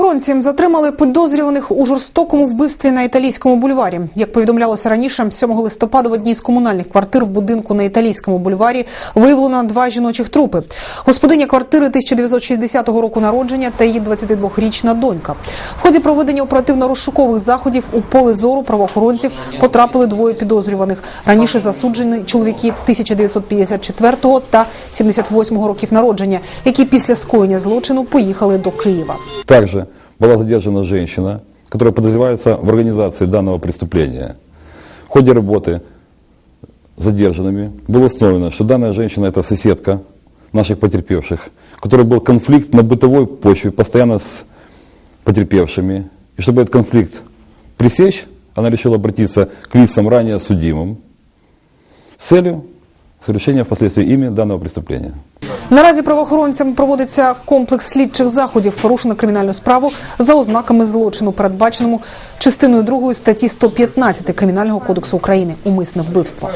Правоохоронці затримали підозрюваних у жорстокому вбивстві на італійському бульварі. Як повідомлялося раніше, 7 листопада в одній з комунальних квартир в будинку на італійському бульварі виявлено два жіночих трупи. Господиня квартири 1960 року народження та її 22-річна донька. В ході проведення оперативно-розшукових заходів у поле зору правоохоронців потрапили двоє підозрюваних. Раніше засуджені чоловіки 1954 та 78 років народження, які після скоєння злочину поїхали до Києва. Также была задержана женщина, которая подозревается в организации данного преступления. В ходе работы задержанными было установлено, что данная женщина это соседка наших потерпевших, у которой был конфликт на бытовой почве постоянно с потерпевшими. И чтобы этот конфликт пресечь, она решила обратиться к лицам ранее судимым с целью совершения впоследствии ими данного преступления. Наразі правоохоронцям проводиться комплекс слідчих заходів, порушено кримінальну справу за ознаками злочину, передбаченому частиною 2 статті 115 Кримінального кодексу України умисне вбивство.